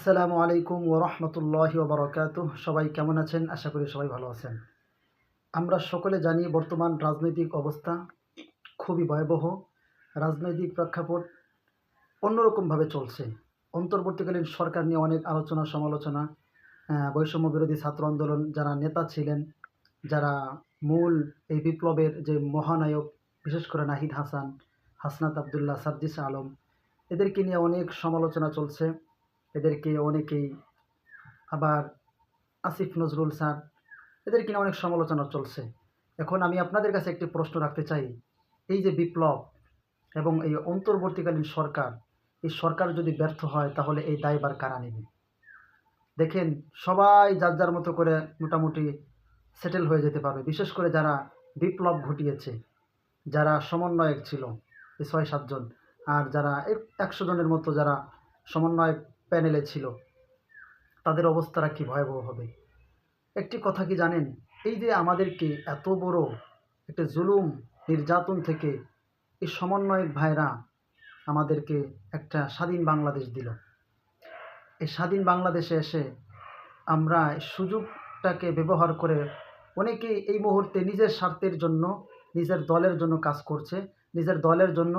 আসসালামু আলাইকুম ও রহমতুল্লাহি ওবরাকাত সবাই কেমন আছেন? আশা করি সবাই ভালো আছেন। আমরা সকলে জানি বর্তমান রাজনৈতিক অবস্থা খুবই ভয়াবহ। রাজনৈতিক প্রেক্ষাপট অন্যরকমভাবে চলছে। অন্তর্বর্তীকালীন সরকার নিয়ে অনেক আলোচনা, সমালোচনা বৈষম্য বিরোধী ছাত্র আন্দোলন, যারা নেতা ছিলেন, যারা মূল এই বিপ্লবের যে মহানায়ক, বিশেষ করে নাহিদ হাসান, হাসনাত আবদুল্লাহ সাদ্দিস আলম, এদেরকে নিয়ে অনেক সমালোচনা চলছে। এদেরকে অনেকেই আবার আসিফ নজরুল স্যার এদেরকে নিয়ে অনেক সমালোচনা চলছে। এখন আমি আপনাদের কাছে একটি প্রশ্ন রাখতে চাই। এই যে বিপ্লব এবং এই অন্তর্বর্তীকালীন সরকার, এই সরকার যদি ব্যর্থ হয়, তাহলে এই দায়বার কারা নেবে? দেখেন, সবাই যার যার মতো করে মোটামুটি সেটেল হয়ে যেতে পারবে। বিশেষ করে যারা বিপ্লব ঘটিয়েছে, যারা সমন্বয়ক ছিল এই ছয় সাতজন আর যারা একশো জনের মতো যারা সমন্বয়ক প্যানেলে ছিল। তাদের অবস্থাটা কি ভয়াবহ হবে? একটি কথা কি জানেন? এই যে আমাদেরকে এত বড় একটা জুলুম নির্যাতন থেকে এই সমন্বয়ক ভাইরা আমাদেরকে একটা স্বাধীন বাংলাদেশ দিল। এই স্বাধীন বাংলাদেশে এসে আমরা সুযোগটাকে ব্যবহার করে অনেকেই এই মুহূর্তে নিজের স্বার্থের জন্য, নিজের দলের জন্য কাজ করছে, নিজের দলের জন্য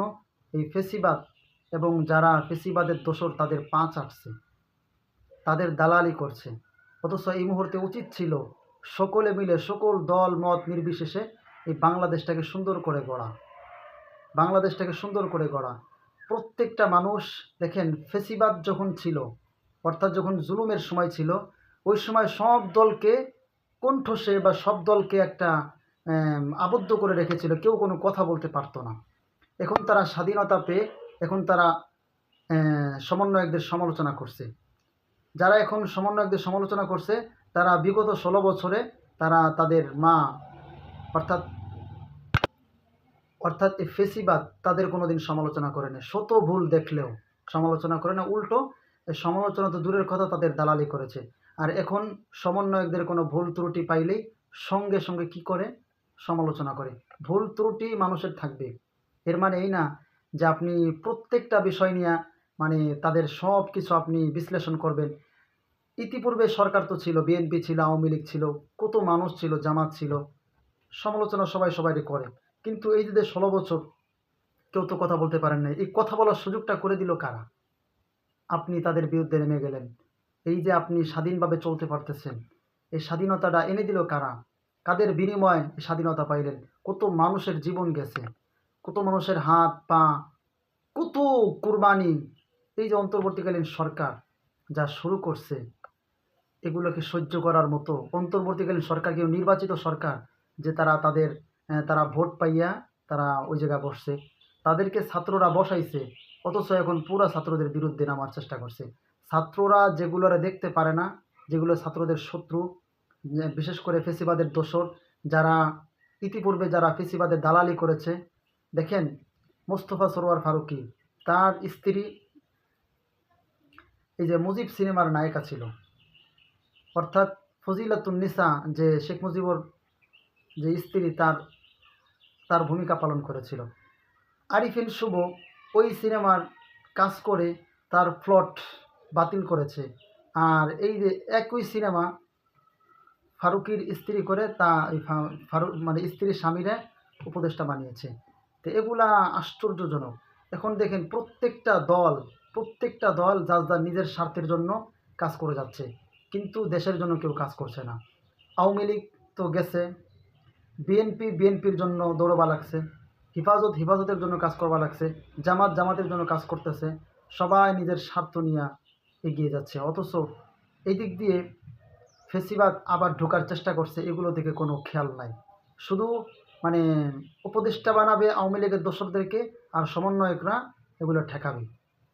এই ফেসিবাদ এবং যারা ফেসিবাদের দোসর তাদের পা চাটছে তাদের দালালি করছে। অথচ এই মুহূর্তে উচিত ছিল সকলে মিলে, সকল দল, মত নির্বিশেষে এই বাংলাদেশটাকে সুন্দর করে গড়া। বাংলাদেশটাকে সুন্দর করে গড়া। প্রত্যেকটা মানুষ, দেখেন, ফেসিবাদ যখন ছিল, অর্থাৎ যখন জুলুমের সময় ছিল, ওই সময় সব দলকে কণ্ঠসে বা সব দলকে একটা আবদ্ধ করে রেখেছিল। কেউ কোনো কথা বলতে পারতো না। এখন তারা স্বাধীনতা পেয়ে এখন তারা সমন্বয়কদের সমালোচনা করছে। যারা এখন সমন্বয়কদের সমালোচনা করছে, তারা বিগত ষোলো বছরে তারা তাদের মা, অর্থাৎ অর্থাৎ ফেসিবাদ তাদের কোনো দিন সমালোচনা করে না শত ভুল দেখলেও সমালোচনা করে না, উল্টো সমালোচনা তো দূরের কথা, তাদের দালালি করেছে। আর এখন সমন্বয়কদের কোনো ভুল ত্রুটি পাইলেই সঙ্গে সঙ্গে কি করে? সমালোচনা করে। ভুল ত্রুটি মানুষের থাকবে। এর মানে এই না যে আপনি প্রত্যেকটা বিষয় নিয়ে মানে তাদের সব কিছু আপনি বিশ্লেষণ করবেন। ইতিপূর্বে সরকার তো ছিল, বিএনপি ছিল, আওয়ামী লীগ ছিল, কত মানুষ ছিল, জামাত ছিল, সমালোচনা সবাই সবাই করে। কিন্তু এই যে ষোলো বছর কেউ তো কথা বলতে পারেন না এই কথা বলার সুযোগটা করে দিল কারা? আপনি তাদের বিরুদ্ধে নেমে গেলেন। এই যে আপনি স্বাধীনভাবে চলতে পারতেছেন, এই স্বাধীনতাটা এনে দিল কারা? কাদের বিনিময়ে স্বাধীনতা পাইলেন? কত মানুষের জীবন গেছে? কত মানুষের হাত, পা, কত কুরবানি এই যে অন্তর্বর্তীকালীন সরকার যা শুরু করছে, এগুলোকে সহ্য করার মতো অন্তর্বর্তীকালীন সরকার কেউ নির্বাচিত সরকার যে তারা তাদের তারা ভোট পাইয়া তারা ওই জায়গায় বসছে। তাদেরকে ছাত্ররা বসাইছে, অথচ এখন পুরা ছাত্রদের বিরুদ্ধে নামার চেষ্টা করছে। ছাত্ররা যেগুলোরা দেখতে পারে না, যেগুলো ছাত্রদের শত্রু বিশেষ করে ফেসিবাদের দোষর, যারা ইতিপূর্বে যারা ফেসিবাদের দালালি করেছে দেখেন, মোস্তফা সরোয়ার ফারুকি, তার স্ত্রী, এই যে মুজিব সিনেমার নায়িকা ছিল। অর্থাৎ ফজিলাতুন্নিসা যে শেখ মুজিবর যে স্ত্রী, তার তার ভূমিকা পালন করেছিল। আরিফিন শুভ ওই সিনেমার কাজ করে তার প্লট বাতিল করেছে। আর এই যে একই সিনেমা ফারুকির স্ত্রী করে তা ফারুক মানে স্ত্রীর স্বামীরা উপদেষ্টা বানিয়েছে। তো এগুলা আশ্চর্যজনক। এখন দেখেন প্রত্যেকটা দল প্রত্যেকটা দল যার যার নিজের স্বার্থের জন্য কাজ করে যাচ্ছে, কিন্তু দেশের জন্য কেউ কাজ করছে না। আওয়ামী লীগ তো গেছে বিএনপি বিএনপির জন্য দৌড়বা লাগছে, হিফাজত, হিফাজতের জন্য কাজ করবা লাগছে, জামাত, জামাতের জন্য কাজ করতেছে, সবাই নিজের স্বার্থ নিয়ে এগিয়ে যাচ্ছে। অথচ এই দিক দিয়ে ফেসিবাদ আবার ঢোকার চেষ্টা করছে, এগুলো দিকে কোনো খেয়াল নাই। শুধু মানে উপদেষ্টা বানাবে আওয়ামী লীগের দোসরদেরকে আর সমন্বয়করা এগুলো ঠেকাবে।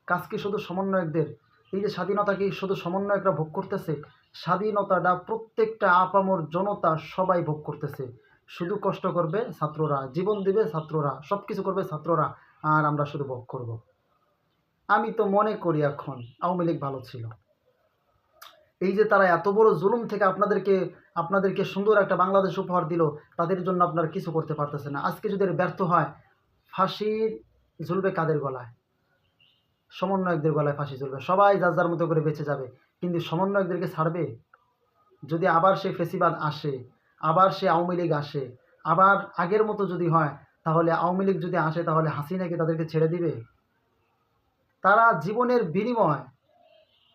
কাজ কি শুধু সমন্বয়কদের? এই যে স্বাধীনতা কি শুধু সমন্বয়করা ভোগ করতেছে? স্বাধীনতাটা প্রত্যেকটা আপামর জনতা সবাই ভোগ করতেছে। শুধু কষ্ট করবে ছাত্ররা, জীবন দেবে ছাত্ররা সব কিছু করবে ছাত্ররা, আর আমরা শুধু ভোগ করব। আমি তো মনে করি এখন আওয়ামী লীগ ভালো ছিল। এই যে তারা এত বড় জুলুম থেকে আপনাদেরকে আপনাদেরকে সুন্দর একটা বাংলাদেশ উপহার দিল, তাদের জন্য আপনারা কিছু করতে পারতেছে না। আজকে যদি ব্যর্থ হয় ফাঁসির ঝুলবে কাদের গলায়? সমন্বয়কদের গলায় ফাঁসি চলবে সবাই যার যার মতো করে বেঁচে যাবে। কিন্তু সমন্বয়কদেরকে ছাড়বে? যদি আবার সে ফেসিবাদ আসে, আবার সে আওয়ামী লীগ আসে, আবার আগের মতো যদি হয়, তাহলে আওয়ামী লীগ যদি আসে, তাহলে হাসিনাকে তাদেরকে ছেড়ে দিবে? তারা জীবনের বিনিময়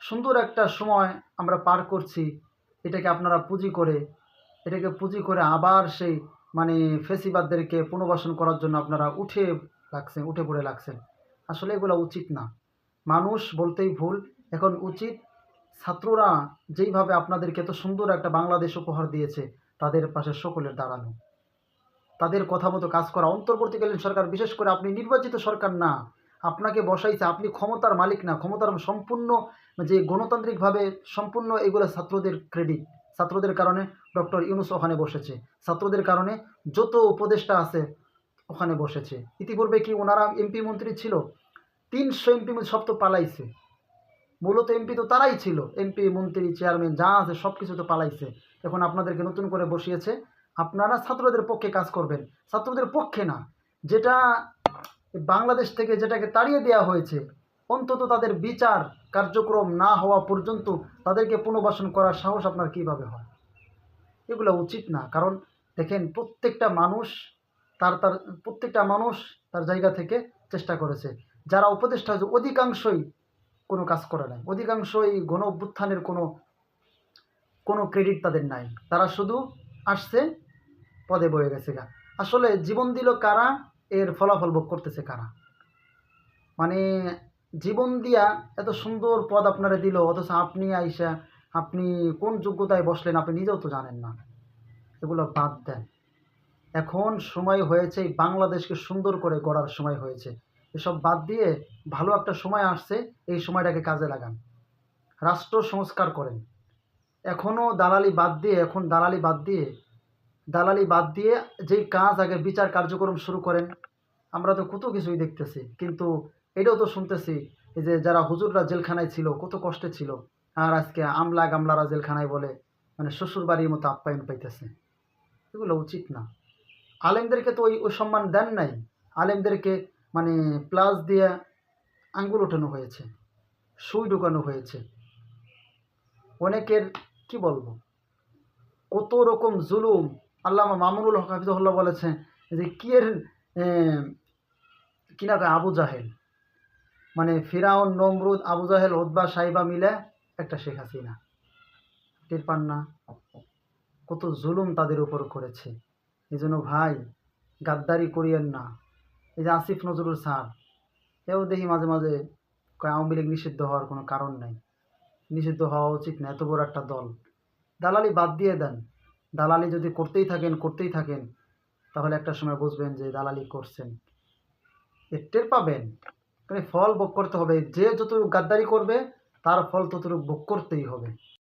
সুন্দর একটা সময় আমরা পার করছি। এটাকে আপনারা পুঁজি করে, এটাকে পুঁজি করে আবার সেই মানে ফেসিবাদদেরকে পুনর্বাসন করার জন্য আপনারা উঠে লাগছেন, উঠে পড়ে লাগছেন। আসলে এগুলো উচিত না। মানুষ বলতেই ভুল, এখন উচিত ছাত্ররা যেইভাবে আপনাদেরকে এত সুন্দর একটা বাংলাদেশ উপহার দিয়েছে, তাদের পাশে সকলের দাঁড়ানো। তাদের কথা মতো কাজ করা। অন্তর্বর্তীকালীন সরকার, বিশেষ করে আপনি নির্বাচিত সরকার না, আপনাকে বসাইছে, আপনি ক্ষমতার মালিক না, ক্ষমতার সম্পূর্ণ যে গণতান্ত্রিকভাবে সম্পূর্ণ এগুলো ছাত্রদের ক্রেডিট ছাত্রদের কারণে ডক্টর ইউনুস ওখানে বসেছে। ছাত্রদের কারণে যত উপদেষ্টা আছে ওখানে বসেছে। ইতিপূর্বে কি ওনারা এমপি মন্ত্রী ছিল? তিনশো এমপি সব তো পালাইছে। মূলত এমপি তো তারাই ছিল। এমপি মন্ত্রী চেয়ারম্যান যা আছে সব কিছু তো পালাইছে। এখন আপনাদেরকে নতুন করে বসিয়েছে, আপনারা ছাত্রদের পক্ষে কাজ করবেন। ছাত্রদের পক্ষে না। যেটা বাংলাদেশ থেকে যেটাকে তাড়িয়ে দেওয়া হয়েছে অন্তত তাদের বিচার কার্যক্রম না হওয়া পর্যন্ত তাদেরকে পুনর্বাসন করার সাহস আপনার কীভাবে হয়? এগুলো উচিত না। কারণ দেখেন, প্রত্যেকটা মানুষ তার তার, প্রত্যেকটা মানুষ তার জায়গা থেকে চেষ্টা করেছে। যারা উপদেষ্টা হয়েছে, অধিকাংশই কোনো কাজ করে নাই। অধিকাংশই গণ অভ্যুত্থানের কোনো কোনো ক্রেডিট তাদের নাই। তারা শুধু আসছে, পদে বয়ে গেছে গা। আসলে জীবন দিল কারা? এর ফলাফল ভোগ করতেছে কারা? মানে জীবন দিয়া এত সুন্দর পদ আপনারা দিল, অথচ আপনি আইসা, আপনি কোন যোগ্যতায় বসলেন আপনি নিজেও তো জানেন না। এগুলো বাদ দেন। এখন সময় হয়েছে, বাংলাদেশকে সুন্দর করে গড়ার সময় হয়েছে। এসব বাদ দিয়ে ভালো একটা সময় আসছে, এই সময়টাকে কাজে লাগান। রাষ্ট্র সংস্কার করেন। এখনও দালালি বাদ দিয়ে, এখন দালালি বাদ দিয়ে, দালালি বাদ দিয়ে যেই কাজ আগে বিচার কার্যক্রম শুরু করেন, আমরা তো কত কিছুই দেখতেছি, কিন্তু এটাও তো শুনতেছি যে যারা হুজুররা জেলখানায় ছিল, কত কষ্টে ছিল। আর আজকে আমলা গামলারা জেলখানায় বলে মানে শ্বশুর বাড়ির মতো আপ্যায়ন পাইতেছে। এগুলো উচিত না। আলেমদেরকে তো ওই ওই সম্মান দেন নাই। আলেমদেরকে মানে প্লাস দিয়ে আঙ্গুল ওঠানো হয়েছে, সুই ঢুকানো হয়েছে। অনেকের, কি বলব, কত রকম জুলুম। আল্লামা মামুনুল হক হাফিজুল্লাহ বলেছেন যে কি এর কিনা আবু জাহেল? মানে ফিরাউন, নমরুদ, আবু জাহেল ওদবা সাইবা মিলে একটা শেখ হাসিনা। টের পান না। কত জুলুম তাদের উপর করেছে। এই জন্য ভাই, গাদ্দারি করিয়েন না। এই যে আসিফ নজরুল স্যার, এও দেখি মাঝে মাঝে আওয়ামী লীগ নিষিদ্ধ হওয়ার কোনো কারণ নাই। নিষিদ্ধ হওয়া উচিত না, এত বড় একটা দল। দালালি বাদ দিয়ে দেন। দালালি যদি করতেই থাকেন করতেই থাকেন, তাহলে একটা সময় বুঝবেন যে দালালি করছেন। এর টের পাবেন। ফল ভোগ করতে হবে। যে যতটুকু গাদ্দারি করবে তার ফল ততটুকু ভোগ করতেই হবে।